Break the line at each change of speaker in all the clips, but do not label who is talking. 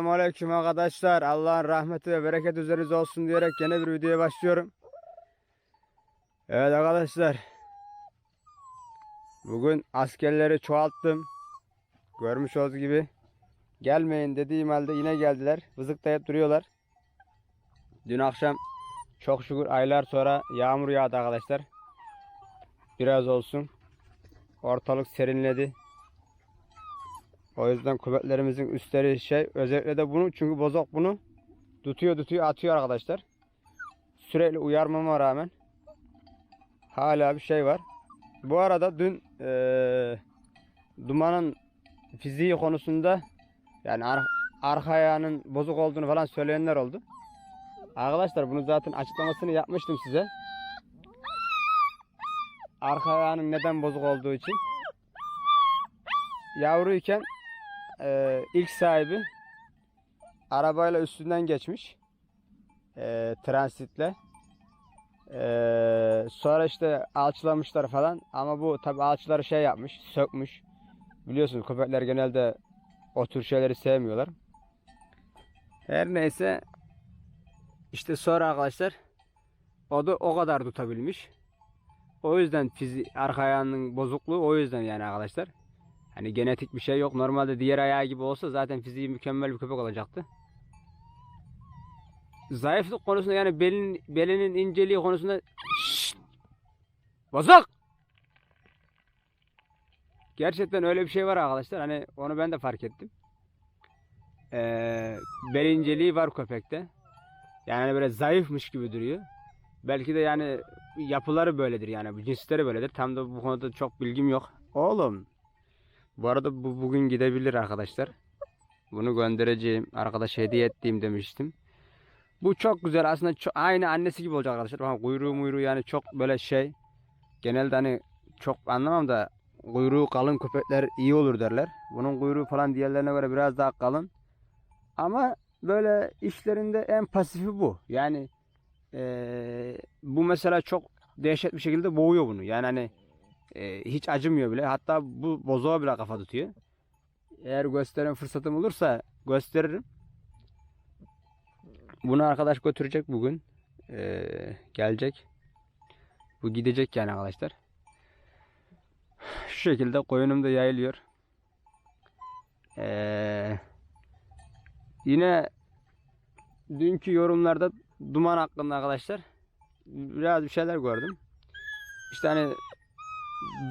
Selamun Aleyküm arkadaşlar. Allah'ın rahmeti ve bereket üzerinize olsun diyerek yeni bir videoya başlıyorum. Evet arkadaşlar. Bugün askerleri çoğalttım. Görmüş olduğunuz gibi. Gelmeyin dediğim halde yine geldiler. Vızıklayıp duruyorlar. Dün akşam çok şükür aylar sonra yağmur yağdı arkadaşlar. Biraz olsun. Ortalık serinledi. O yüzden kuvvetlerimizin üstleri şey özellikle de bunu çünkü bozok bunu tutuyor tutuyor atıyor arkadaşlar. Sürekli uyarmama rağmen hala bir şey var. Bu arada dün eee, dumanın fiziği konusunda yani ar- arka ayağının bozuk olduğunu falan söyleyenler oldu. Arkadaşlar bunu zaten açıklamasını yapmıştım size. Arka ayağının neden bozuk olduğu için. Yavruyken e, ilk sahibi arabayla üstünden geçmiş. E, transitle. E, sonra işte alçılamışlar falan. Ama bu tabi alçıları şey yapmış, sökmüş. Biliyorsunuz köpekler genelde o tür şeyleri sevmiyorlar. Her neyse işte sonra arkadaşlar o da o kadar tutabilmiş. O yüzden fizi arka ayağının bozukluğu o yüzden yani arkadaşlar. Hani genetik bir şey yok. Normalde diğer ayağı gibi olsa zaten fiziği mükemmel bir köpek olacaktı. Zayıflık konusunda yani belin, belinin inceliği konusunda Şşt! Gerçekten öyle bir şey var arkadaşlar. Hani onu ben de fark ettim. Ee, bel inceliği var köpekte. Yani hani böyle zayıfmış gibi duruyor. Belki de yani yapıları böyledir yani. Cinsleri böyledir. Tam da bu konuda çok bilgim yok. Oğlum bu arada bu bugün gidebilir arkadaşlar. Bunu göndereceğim. Arkadaş hediye ettiğim demiştim. Bu çok güzel. Aslında çok, aynı annesi gibi olacak arkadaşlar. Bakın kuyruğu muyruğu yani çok böyle şey. Genelde hani çok anlamam da kuyruğu kalın köpekler iyi olur derler. Bunun kuyruğu falan diğerlerine göre biraz daha kalın. Ama böyle işlerinde en pasifi bu. Yani eee, bu mesela çok dehşet bir şekilde boğuyor bunu. Yani hani e, hiç acımıyor bile. Hatta bu bozuğa bile kafa tutuyor. Eğer gösteren fırsatım olursa gösteririm. Bunu arkadaş götürecek bugün. Ee, gelecek. Bu gidecek yani arkadaşlar. Şu şekilde koyunum da yayılıyor. Ee, yine dünkü yorumlarda duman hakkında arkadaşlar biraz bir şeyler gördüm. İşte hani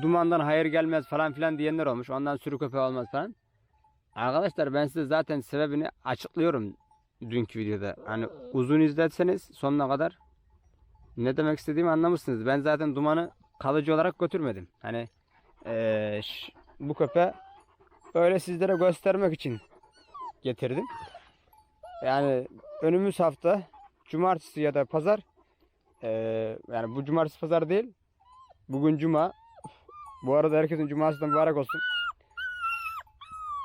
dumandan hayır gelmez falan filan diyenler olmuş. Ondan sürü köpeği olmaz falan. Arkadaşlar ben size zaten sebebini açıklıyorum dünkü videoda. Hani uzun izlerseniz sonuna kadar ne demek istediğimi anlamışsınız. Ben zaten dumanı kalıcı olarak götürmedim. Hani eee, ş- bu köpeği öyle sizlere göstermek için getirdim. Yani önümüz hafta cumartesi ya da pazar eee, yani bu cumartesi pazar değil bugün cuma bu arada herkesin cuması da mübarek olsun.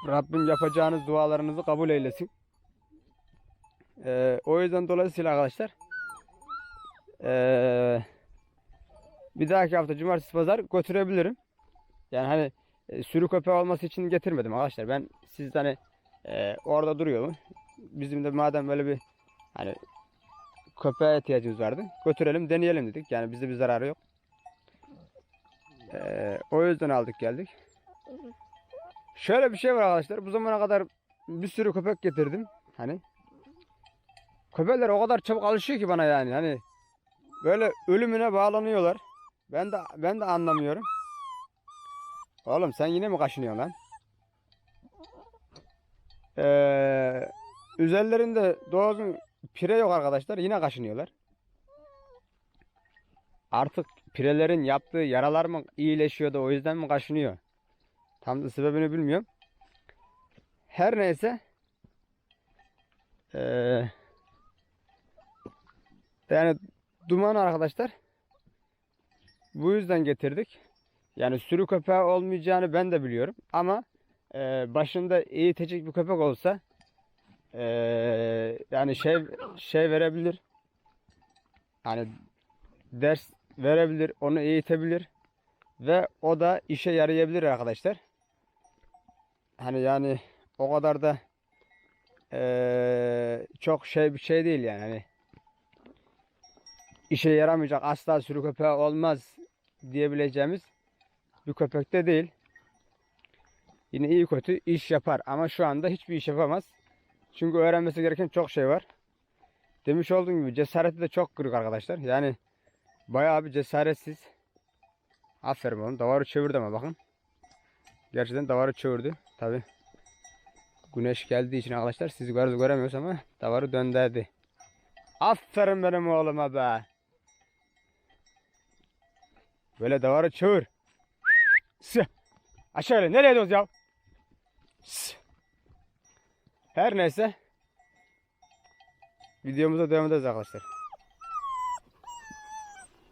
Rabbim yapacağınız dualarınızı kabul eylesin. Ee, o yüzden dolayısıyla arkadaşlar ee, bir dahaki hafta cumartesi pazar götürebilirim. Yani hani e, sürü köpeği olması için getirmedim arkadaşlar. Ben siz hani e, orada duruyor mu? Bizim de madem böyle bir hani köpeğe ihtiyacımız vardı. Götürelim deneyelim dedik. Yani bizde bir zararı yok. O yüzden aldık geldik. Şöyle bir şey var arkadaşlar. Bu zamana kadar bir sürü köpek getirdim. Hani köpekler o kadar çabuk alışıyor ki bana yani. Hani böyle ölümüne bağlanıyorlar. Ben de ben de anlamıyorum. Oğlum sen yine mi kaşınıyorsun lan? Ee, üzerlerinde doğru pire yok arkadaşlar. Yine kaşınıyorlar. Artık pirelerin yaptığı yaralar mı iyileşiyor da o yüzden mi kaşınıyor? Tam da sebebini bilmiyorum. Her neyse. Ee, yani duman arkadaşlar. Bu yüzden getirdik. Yani sürü köpeği olmayacağını ben de biliyorum. Ama e, başında eğitecek bir köpek olsa e, yani şey şey verebilir. Hani ders verebilir, onu eğitebilir ve o da işe yarayabilir arkadaşlar. Hani yani o kadar da eee, çok şey bir şey değil yani. Hani işe yaramayacak asla sürü köpeği olmaz diyebileceğimiz bir köpek de değil. Yine iyi kötü iş yapar ama şu anda hiçbir iş yapamaz. Çünkü öğrenmesi gereken çok şey var. Demiş olduğum gibi cesareti de çok kırık arkadaşlar. Yani bayağı bir cesaretsiz. Aferin oğlum. Davarı çevirdi ama bakın. Gerçekten davarı çevirdi. Tabi. Güneş geldiği için arkadaşlar sizi göz göremiyoruz ama davarı döndürdü. Aferin benim oğluma be. Böyle davarı çevir. Sı. Aşağı nereye gidiyoruz ya? Her neyse. Videomuza devam edeceğiz arkadaşlar.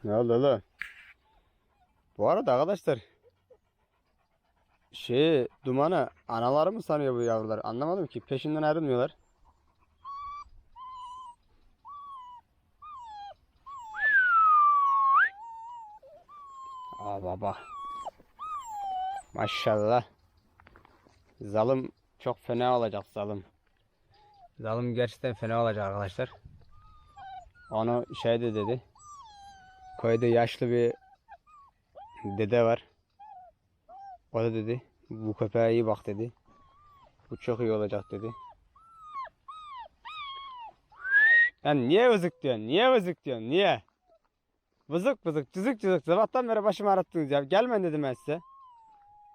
Ne oldu lan? Bu arada arkadaşlar şey dumanı anaları mı sanıyor bu yavrular? Anlamadım ki. Peşinden ayrılmıyorlar. Aa baba. Maşallah. Zalım çok fena olacak zalım. Zalım gerçekten fena olacak arkadaşlar. Onu şeyde dedi. Köyde yaşlı bir dede var. O da dedi bu köpeğe iyi bak dedi. Bu çok iyi olacak dedi. Yani niye vızık diyorsun? Niye vızık diyorsun? Niye? Vızık vızık cızık cızık sabahtan beri başımı arattınız ya. Gelmeyin dedim ben size.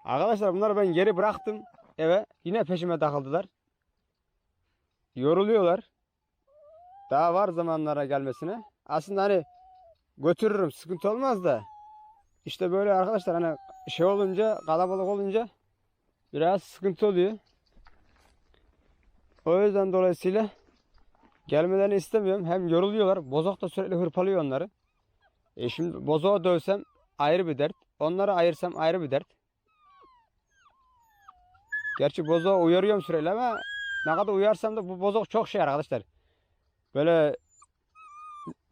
Arkadaşlar bunları ben geri bıraktım eve. Yine peşime takıldılar. Yoruluyorlar. Daha var zamanlara gelmesine. Aslında hani götürürüm sıkıntı olmaz da. İşte böyle arkadaşlar hani şey olunca kalabalık olunca biraz sıkıntı oluyor. O yüzden dolayısıyla gelmelerini istemiyorum. Hem yoruluyorlar. Bozok da sürekli hırpalıyor onları. E şimdi bozoğa dövsem ayrı bir dert. Onları ayırsam ayrı bir dert. Gerçi bozoğa uyarıyorum sürekli ama ne kadar uyarsam da bu bozok çok şey arkadaşlar. Böyle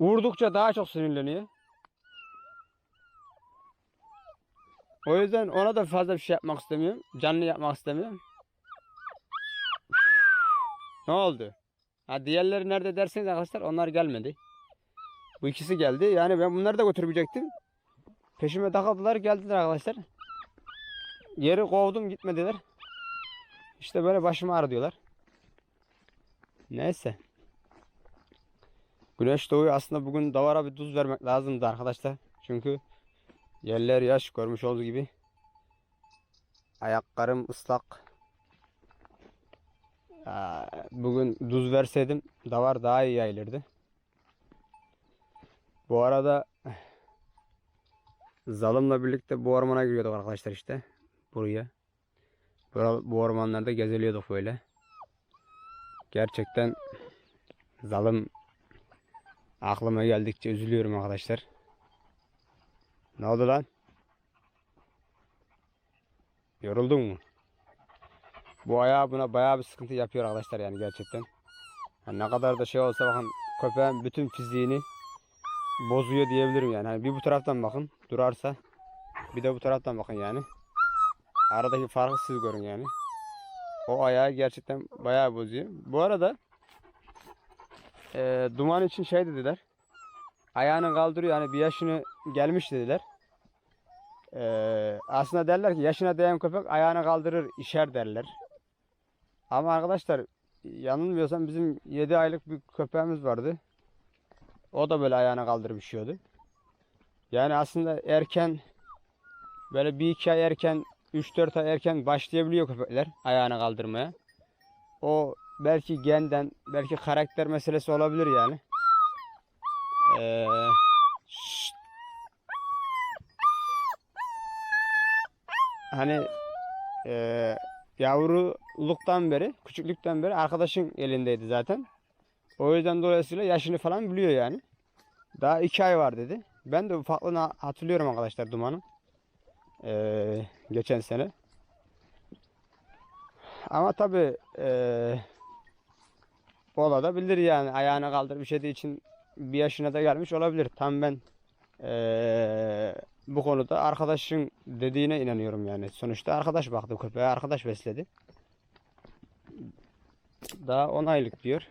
vurdukça daha çok sinirleniyor. O yüzden ona da fazla bir şey yapmak istemiyorum. Canlı yapmak istemiyorum. Ne oldu? Ha diğerleri nerede derseniz arkadaşlar onlar gelmedi. Bu ikisi geldi. Yani ben bunları da götürmeyecektim. Peşime takıldılar geldiler arkadaşlar. Yeri kovdum gitmediler. İşte böyle başımı ağrıyor Neyse. Güneş doğuyor. Aslında bugün davara bir tuz vermek lazımdı arkadaşlar. Çünkü yerler yaş görmüş olduğu gibi. Ayaklarım ıslak. Bugün tuz verseydim davar daha iyi yayılırdı. Bu arada Zalım'la birlikte bu ormana giriyorduk arkadaşlar işte. Buraya. Bura- Bu ormanlarda gezeliyorduk böyle. Gerçekten Zalım aklıma geldikçe üzülüyorum arkadaşlar. Ne oldu lan? Yoruldun mu? Bu ayağı buna bayağı bir sıkıntı yapıyor arkadaşlar yani gerçekten. Yani ne kadar da şey olsa bakın köpeğin bütün fiziğini bozuyor diyebilirim yani. Hani bir bu taraftan bakın durarsa bir de bu taraftan bakın yani. Aradaki farkı siz görün yani. O ayağı gerçekten bayağı bozuyor. Bu arada eee, duman için şey dediler. Ayağını kaldırıyor hani bir yaşını gelmiş dediler. Eee, aslında derler ki yaşına değen köpek ayağını kaldırır işer derler. Ama arkadaşlar yanılmıyorsam bizim 7 aylık bir köpeğimiz vardı. O da böyle ayağına kaldırıp. Yani aslında erken böyle bir iki ay erken 3-4 ay erken başlayabiliyor köpekler ayağına kaldırmaya. O belki genden belki karakter meselesi olabilir yani. Ee, hani ee, yavruluktan beri, küçüklükten beri arkadaşın elindeydi zaten. O yüzden dolayısıyla yaşını falan biliyor yani. Daha iki ay var dedi. Ben de ufaklığını hatırlıyorum arkadaşlar Duman'ın. Ee, geçen sene. Ama tabi ee, ola da bilir yani ayağını kaldır bir şey de için bir yaşına da gelmiş olabilir. Tam ben ee, bu konuda arkadaşın dediğine inanıyorum yani. Sonuçta arkadaş baktı köpeğe arkadaş besledi. daha 10 aylık diyor.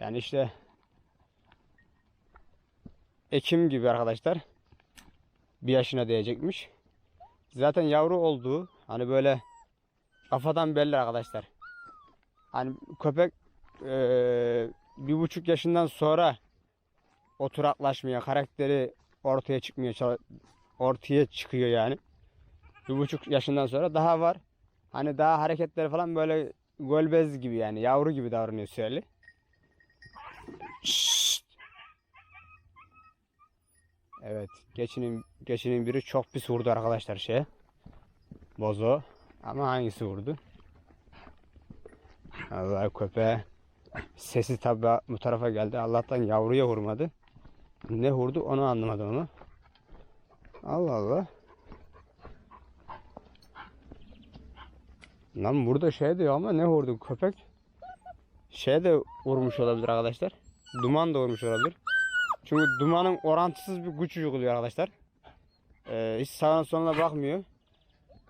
Yani işte Ekim gibi arkadaşlar. Bir yaşına değecekmiş. Zaten yavru olduğu hani böyle kafadan belli arkadaşlar. Hani köpek eee, bir buçuk yaşından sonra oturaklaşmaya, karakteri ortaya çıkmıyor, ortaya çıkıyor yani. Bir buçuk yaşından sonra daha var. Hani daha hareketleri falan böyle gölbez gibi yani yavru gibi davranıyor sürekli. Şşt! Evet, geçinin geçinin biri çok pis vurdu arkadaşlar şeye. Bozo. Ama hangisi vurdu? Allah köpeğe. Sesi tabi bu tarafa geldi. Allah'tan yavruya vurmadı. Ne vurdu onu anlamadım onu. Allah Allah. Lan burada şey diyor ama ne vurdu köpek? Şey de vurmuş olabilir arkadaşlar. Duman da vurmuş olabilir. Çünkü dumanın orantısız bir güç uyguluyor arkadaşlar. Ee, hiç sağına soluna bakmıyor.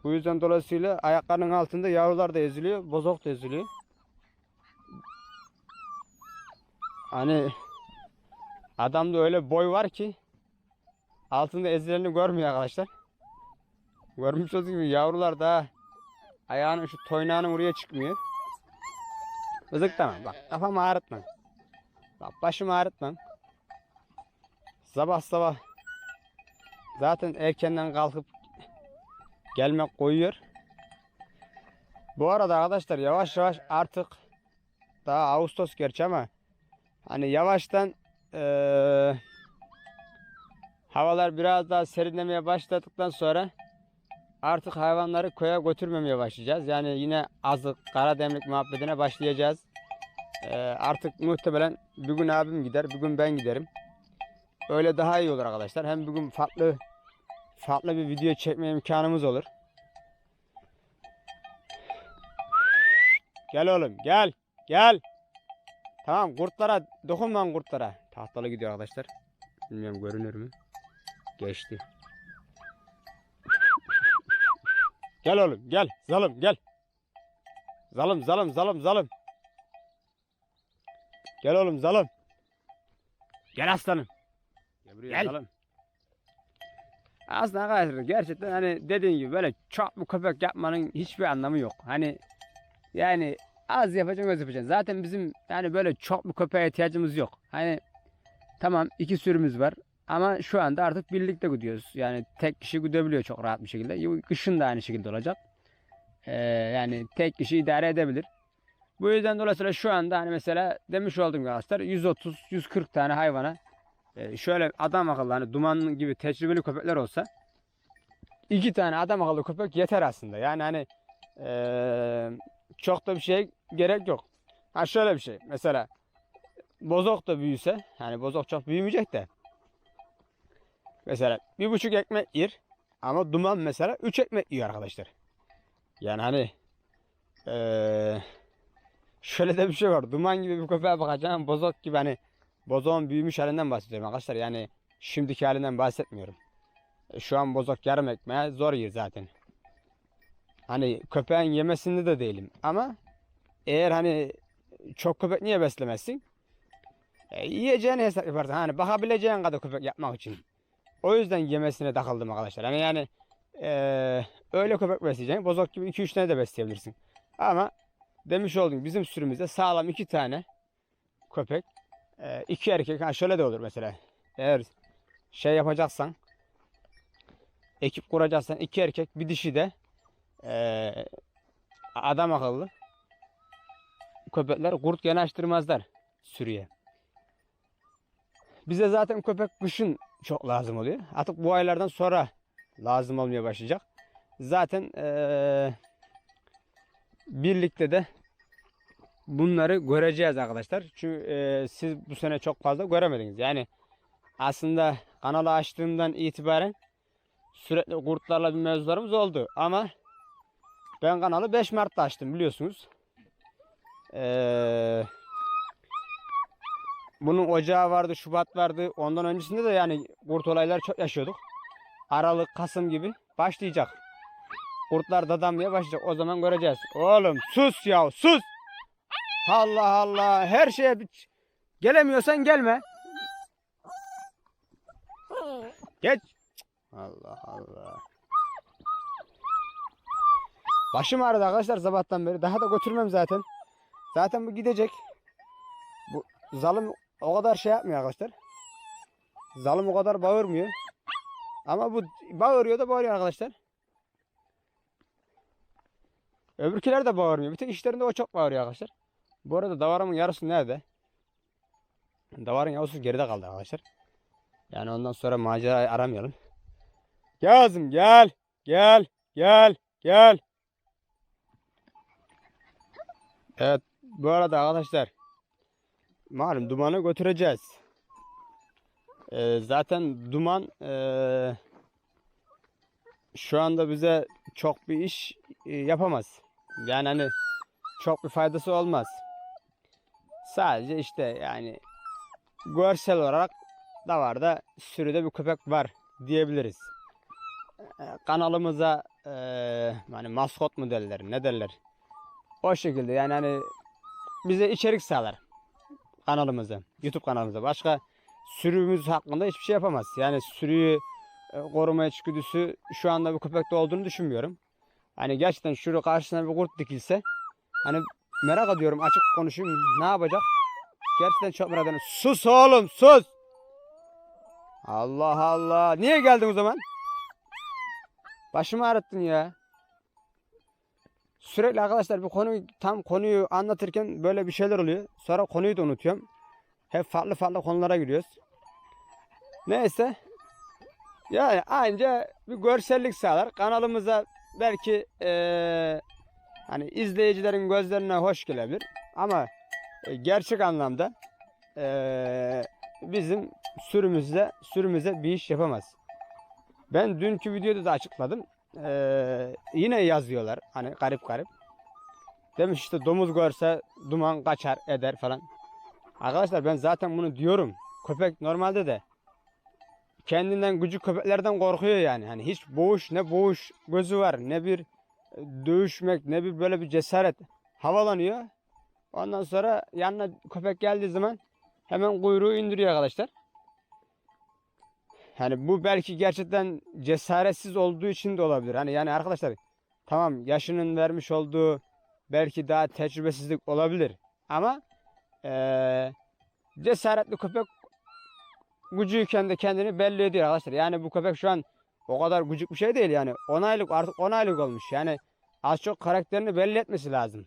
Bu yüzden dolayısıyla ayaklarının altında yavrular da eziliyor, bozok da eziliyor. Hani adamda öyle boy var ki altında ezileni görmüyor arkadaşlar. Görmüş olduğunuz gibi yavrular daha ayağının şu toynağının oraya çıkmıyor. Vızıklama bak kafamı ağrıtma. Bak başımı ağrıtma. Sabah sabah zaten erkenden kalkıp gelmek koyuyor. Bu arada arkadaşlar yavaş yavaş artık daha Ağustos gerçi ama hani yavaştan eee, havalar biraz daha serinlemeye başladıktan sonra artık hayvanları köye götürmemeye başlayacağız. Yani yine azık, kara demlik muhabbetine başlayacağız. Eee, artık muhtemelen bir gün abim gider, bir gün ben giderim. Öyle daha iyi olur arkadaşlar. Hem bugün farklı farklı bir video çekme imkanımız olur. Gel oğlum gel. Gel. Tamam kurtlara dokunma kurtlara. Tahtalı gidiyor arkadaşlar. Bilmiyorum görünür mü? Geçti. Gel oğlum gel. Zalım gel. Zalım zalım zalım zalım. Gel oğlum zalım. Gel aslanım. Gel buraya
Gel.
zalım. Aslında arkadaşlar gerçekten hani dediğin gibi böyle çok mu köpek yapmanın hiçbir anlamı yok. Hani yani az yapacaksın öz yapacaksın. Zaten bizim yani böyle çok mu köpeğe ihtiyacımız yok. Hani tamam iki sürümüz var ama şu anda artık birlikte gidiyoruz. Yani tek kişi gidebiliyor çok rahat bir şekilde. Kışın da aynı şekilde olacak. Ee, yani tek kişi idare edebilir. Bu yüzden dolayısıyla şu anda hani mesela demiş oldum arkadaşlar 130-140 tane hayvana e, şöyle adam akıllı hani duman gibi tecrübeli köpekler olsa iki tane adam akıllı köpek yeter aslında. Yani hani eee, çok da bir şey gerek yok. Ha şöyle bir şey mesela bozok da büyüse yani bozok çok büyümeyecek de mesela bir buçuk ekmek yer ama duman mesela üç ekmek yiyor arkadaşlar. Yani hani eee, şöyle de bir şey var. Duman gibi bir köpeğe bakacağım bozok gibi hani Bozoğun büyümüş halinden bahsediyorum arkadaşlar. Yani şimdiki halinden bahsetmiyorum. E, Şu an bozok yarım ekmeğe zor yer zaten. Hani köpeğin yemesinde de değilim. Ama eğer hani çok köpek niye beslemezsin? E, yiyeceğini hesap yaparsın. Hani bakabileceğin kadar köpek yapmak için. O yüzden yemesine takıldım arkadaşlar. Hani yani e, öyle köpek besleyeceksin. Bozok gibi 2-3 tane de besleyebilirsin. Ama demiş oldum bizim sürümüzde sağlam 2 tane köpek ee, iki erkek ha şöyle de olur mesela. Eğer şey yapacaksan ekip kuracaksan iki erkek bir dişi de ee, adam akıllı köpekler kurt yanaştırmazlar sürüye. Bize zaten köpek kışın çok lazım oluyor. Artık bu aylardan sonra lazım olmaya başlayacak. Zaten ee, birlikte de bunları göreceğiz arkadaşlar. Çünkü e, siz bu sene çok fazla göremediniz. Yani aslında kanalı açtığımdan itibaren sürekli kurtlarla bir mevzularımız oldu. Ama ben kanalı 5 Mart'ta açtım biliyorsunuz. Ee, bunun ocağı vardı, Şubat vardı. Ondan öncesinde de yani kurt olayları çok yaşıyorduk. Aralık, Kasım gibi başlayacak. Kurtlar dadamaya başlayacak. O zaman göreceğiz. Oğlum sus ya sus. Allah Allah. Her şeye bir... Gelemiyorsan gelme. Geç. Allah Allah. Başım ağrıdı arkadaşlar sabahtan beri. Daha da götürmem zaten. Zaten bu gidecek. Bu zalim o kadar şey yapmıyor arkadaşlar. Zalim o kadar bağırmıyor. Ama bu bağırıyor da bağırıyor arkadaşlar. Öbürkiler de bağırmıyor. Bir tek işlerinde o çok bağırıyor arkadaşlar. Bu arada davarımın yarısı nerede? Davarın yavrusu geride kaldı arkadaşlar. Yani ondan sonra macerayı aramayalım. Kızım gel. Gel. Gel. Gel. Evet bu arada arkadaşlar malum dumanı götüreceğiz. Ee, zaten duman ee, şu anda bize çok bir iş e, yapamaz. Yani hani çok bir faydası olmaz. Sadece işte yani görsel olarak da var da sürüde bir köpek var diyebiliriz. Ee, Kanalımıza ee, hani maskot mu derler ne derler. O şekilde yani hani bize içerik sağlar kanalımıza, YouTube kanalımıza. Başka sürümüz hakkında hiçbir şey yapamaz. Yani sürüyü e, koruma içgüdüsü şu anda bu köpekte olduğunu düşünmüyorum. Hani gerçekten şurada karşısına bir kurt dikilse hani merak ediyorum açık konuşayım ne yapacak? Gerçekten çok merak ediyorum. Sus oğlum sus. Allah Allah. Niye geldin o zaman? Başımı ağrıttın ya. Sürekli arkadaşlar bir konu tam konuyu anlatırken böyle bir şeyler oluyor. Sonra konuyu da unutuyorum. Hep farklı farklı konulara giriyoruz. Neyse. Yani anca bir görsellik sağlar. Kanalımıza belki eee, hani izleyicilerin gözlerine hoş gelebilir. Ama e, gerçek anlamda eee, bizim sürümüzde sürümüze bir iş yapamaz. Ben dünkü videoda da açıkladım. Eee, yine yazıyorlar hani garip garip. Demiş işte domuz görse duman kaçar eder falan. Arkadaşlar ben zaten bunu diyorum. Köpek normalde de kendinden küçük köpeklerden korkuyor yani. Hani hiç boğuş ne boğuş gözü var ne bir e, dövüşmek ne bir böyle bir cesaret havalanıyor. Ondan sonra yanına köpek geldiği zaman hemen kuyruğu indiriyor arkadaşlar. Hani bu belki gerçekten cesaretsiz olduğu için de olabilir. Hani yani arkadaşlar tamam yaşının vermiş olduğu belki daha tecrübesizlik olabilir. Ama eee, cesaretli köpek gücüyken de kendini belli ediyor arkadaşlar. Yani bu köpek şu an o kadar gücük bir şey değil yani. 10 aylık artık 10 aylık olmuş. Yani az çok karakterini belli etmesi lazım.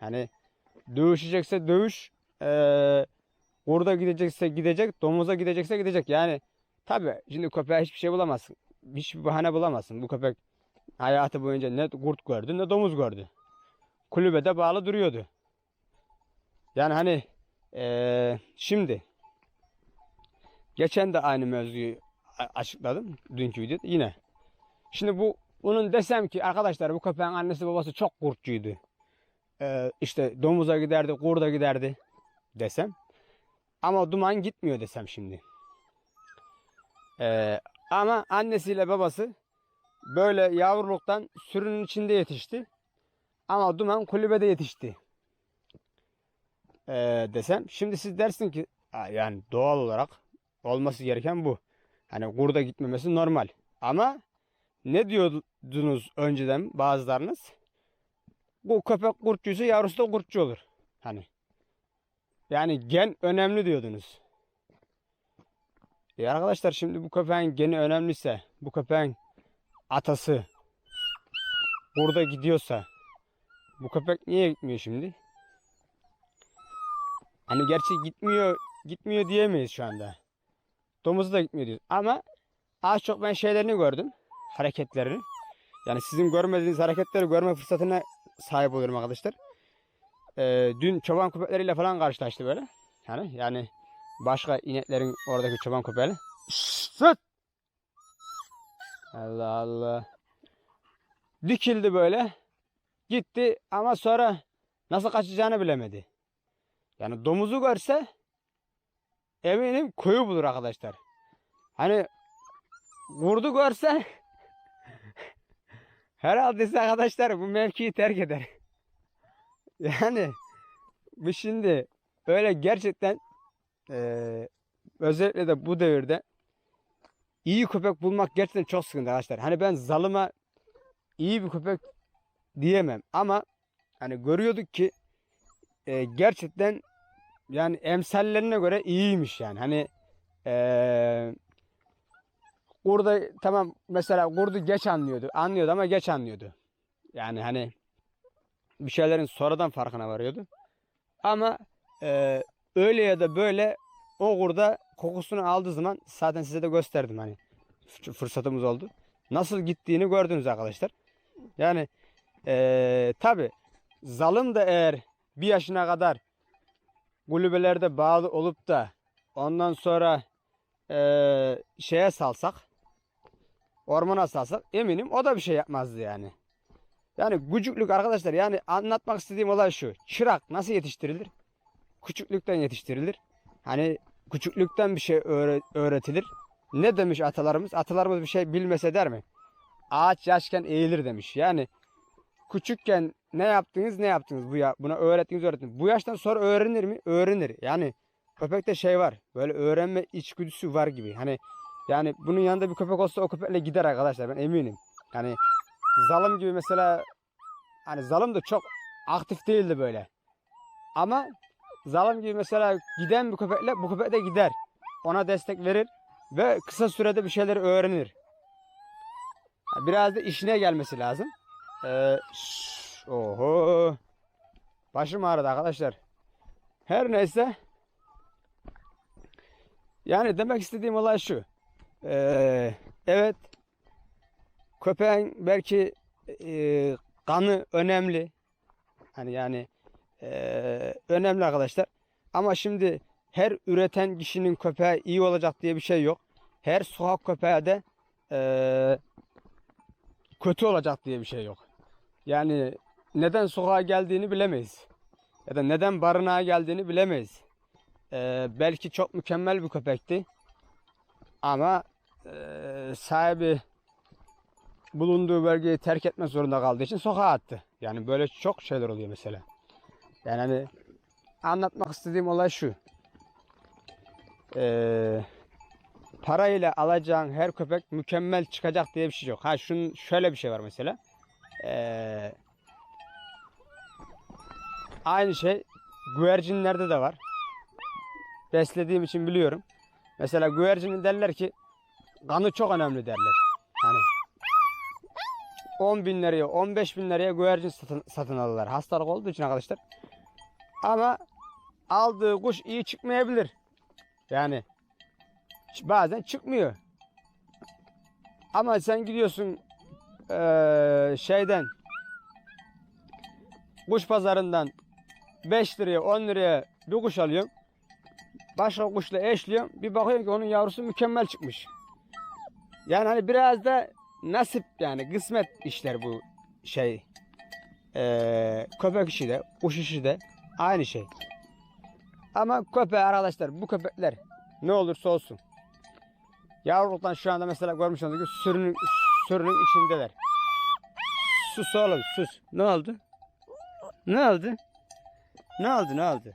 Hani dövüşecekse dövüş, eee kurda gidecekse gidecek, domuza gidecekse gidecek. Yani tabi şimdi köpeğe hiçbir şey bulamazsın. Hiçbir bahane bulamazsın. Bu köpek hayatı boyunca ne kurt gördü ne domuz gördü. Kulübede bağlı duruyordu. Yani hani eee, şimdi geçen de aynı mevzuyu açıkladım dünkü videoda yine. Şimdi bu bunun desem ki arkadaşlar bu köpeğin annesi babası çok kurtçuydu. Eee işte domuza giderdi, kurda giderdi desem. Ama duman gitmiyor desem şimdi. Eee, ama annesiyle babası böyle yavruluktan sürünün içinde yetişti. Ama duman kulübede yetişti. Eee, desem. Şimdi siz dersin ki "Aa, yani doğal olarak olması gereken bu. Hani kurda gitmemesi normal. Ama ne diyordunuz önceden bazılarınız? Bu köpek kurtçuysa yavrusu da kurtçu olur. Hani. Yani gen önemli diyordunuz. E arkadaşlar şimdi bu köpeğin geni önemliyse, bu köpeğin atası burada gidiyorsa bu köpek niye gitmiyor şimdi? Hani gerçi gitmiyor, gitmiyor diyemeyiz şu anda. Domuzu da gitmiyor diyoruz. Ama az çok ben şeylerini gördüm. Hareketlerini. Yani sizin görmediğiniz hareketleri görme fırsatına sahip oluyorum arkadaşlar. Ee, dün çoban köpekleriyle falan karşılaştı böyle. Yani yani başka ineklerin oradaki çoban. Şşş, Sus! Allah Allah. Dikildi böyle. Gitti ama sonra nasıl kaçacağını bilemedi. Yani domuzu görse eminim koyu bulur arkadaşlar. Hani kurdu görse herhalde ise arkadaşlar bu mevkiyi terk eder. Yani bu şimdi öyle gerçekten eee, özellikle de bu devirde iyi köpek bulmak gerçekten çok sıkıntı arkadaşlar. Hani ben zalıma iyi bir köpek diyemem ama hani görüyorduk ki eee, gerçekten yani emsallerine göre iyiymiş yani. Hani eee kurda tamam mesela kurdu geç anlıyordu. Anlıyordu ama geç anlıyordu. Yani hani bir şeylerin sonradan farkına varıyordu. Ama eee, öyle ya da böyle o kurda kokusunu aldığı zaman zaten size de gösterdim hani fırsatımız oldu. Nasıl gittiğini gördünüz arkadaşlar. Yani eee tabi zalım da eğer bir yaşına kadar kulübelerde bağlı olup da ondan sonra eee, şeye salsak ormana salsak eminim o da bir şey yapmazdı yani. Yani gücüklük arkadaşlar yani anlatmak istediğim olay şu. Çırak nasıl yetiştirilir? Küçüklükten yetiştirilir. Hani küçüklükten bir şey öğre- öğretilir. Ne demiş atalarımız? Atalarımız bir şey bilmese der mi? Ağaç yaşken eğilir demiş. Yani küçükken ne yaptınız ne yaptınız bu ya buna öğrettiniz öğrettiniz. Bu yaştan sonra öğrenir mi? Öğrenir. Yani köpekte şey var. Böyle öğrenme içgüdüsü var gibi. Hani yani bunun yanında bir köpek olsa o köpekle gider arkadaşlar ben eminim. Yani Zalım gibi mesela hani Zalım da çok aktif değildi böyle. Ama Zalım gibi mesela giden bir köpekle bu köpek de gider. Ona destek verir ve kısa sürede bir şeyleri öğrenir. Biraz da işine gelmesi lazım. Ee, oho. Başım ağrıdı arkadaşlar. Her neyse. Yani demek istediğim olay şu. Ee, evet köpeğin belki e, kanı önemli. Hani yani e, önemli arkadaşlar. Ama şimdi her üreten kişinin köpeği iyi olacak diye bir şey yok. Her sokak köpeği de e, kötü olacak diye bir şey yok. Yani neden sokağa geldiğini bilemeyiz. Ya da neden barınağa geldiğini bilemeyiz. E, belki çok mükemmel bir köpekti. Ama e, sahibi bulunduğu bölgeyi terk etmek zorunda kaldığı için sokağa attı. Yani böyle çok şeyler oluyor mesela. Yani hani anlatmak istediğim olay şu. Ee, parayla alacağın her köpek mükemmel çıkacak diye bir şey yok. Ha şunun şöyle bir şey var mesela. Ee, aynı şey güvercinlerde de var. Beslediğim için biliyorum. Mesela güvercinin derler ki kanı çok önemli derler. Hani 10 bin liraya 15 bin liraya güvercin satın, satın alırlar. Hastalık olduğu için arkadaşlar. Ama aldığı kuş iyi çıkmayabilir. Yani bazen çıkmıyor. Ama sen gidiyorsun eee, şeyden kuş pazarından 5 liraya 10 liraya bir kuş alıyorsun. Başka kuşla eşliyorsun. Bir bakıyorsun ki onun yavrusu mükemmel çıkmış. Yani hani biraz da nasip yani kısmet işler bu şey. Ee, köpek işi de, kuş işi de aynı şey. Ama köpek arkadaşlar bu köpekler ne olursa olsun. Yavruluktan şu anda mesela görmüş olduğunuz gibi sürünün, sürünün içindeler. Sus oğlum sus. Ne oldu? Ne oldu? Ne oldu ne oldu?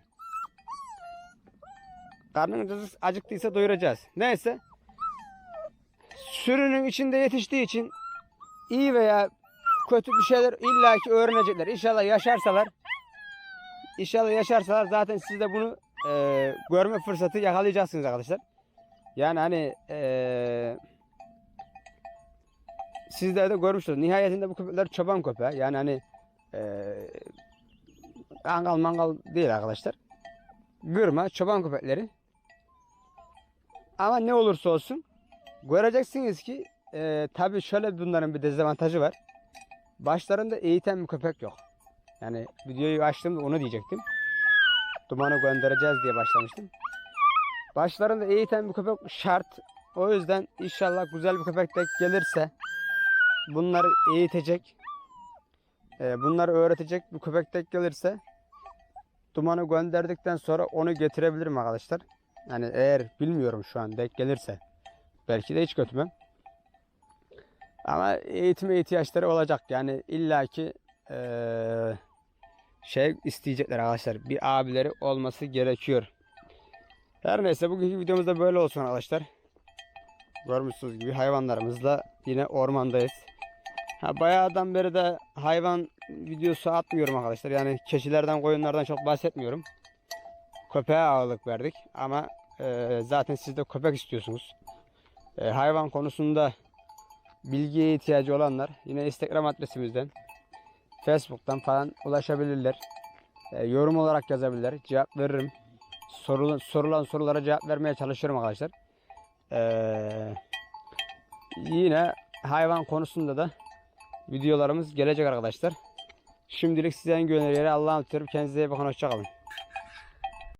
Karnınız acıktıysa doyuracağız. Neyse sürünün içinde yetiştiği için iyi veya kötü bir şeyler illaki öğrenecekler. İnşallah yaşarsalar İnşallah yaşarsalar zaten siz de bunu e, görme fırsatı yakalayacaksınız arkadaşlar. Yani hani e, sizler de görmüşsünüz. Nihayetinde bu köpekler çoban köpeği. Yani hani e, mangal mangal değil arkadaşlar. Gırma çoban köpekleri. Ama ne olursa olsun göreceksiniz ki e, tabii şöyle bunların bir dezavantajı var. Başlarında eğiten bir köpek yok. Yani videoyu açtığımda onu diyecektim. Dumanı göndereceğiz diye başlamıştım. Başlarında eğiten bir köpek şart. O yüzden inşallah güzel bir köpek de gelirse bunları eğitecek, e, bunları öğretecek bir köpek tek gelirse dumanı gönderdikten sonra onu getirebilirim arkadaşlar. Yani eğer bilmiyorum şu an denk gelirse. Belki de hiç götürmem. Ama eğitime ihtiyaçları olacak. Yani illaki eee şey isteyecekler arkadaşlar. Bir abileri olması gerekiyor. Her neyse bugünkü videomuz da böyle olsun arkadaşlar. Görmüşsünüz gibi hayvanlarımızla yine ormandayız. Ha, bayağıdan beri de hayvan videosu atmıyorum arkadaşlar. Yani keçilerden koyunlardan çok bahsetmiyorum. Köpeğe ağırlık verdik ama e, zaten siz de köpek istiyorsunuz. E, hayvan konusunda bilgiye ihtiyacı olanlar yine Instagram adresimizden Facebook'tan falan ulaşabilirler. E, yorum olarak yazabilirler. Cevap veririm. Sorulan, sorulan sorulara cevap vermeye çalışıyorum arkadaşlar. E, yine hayvan konusunda da videolarımız gelecek arkadaşlar. Şimdilik sizden gönderleri Allah'a emanet. Kendinize iyi bakın. Hoşçakalın.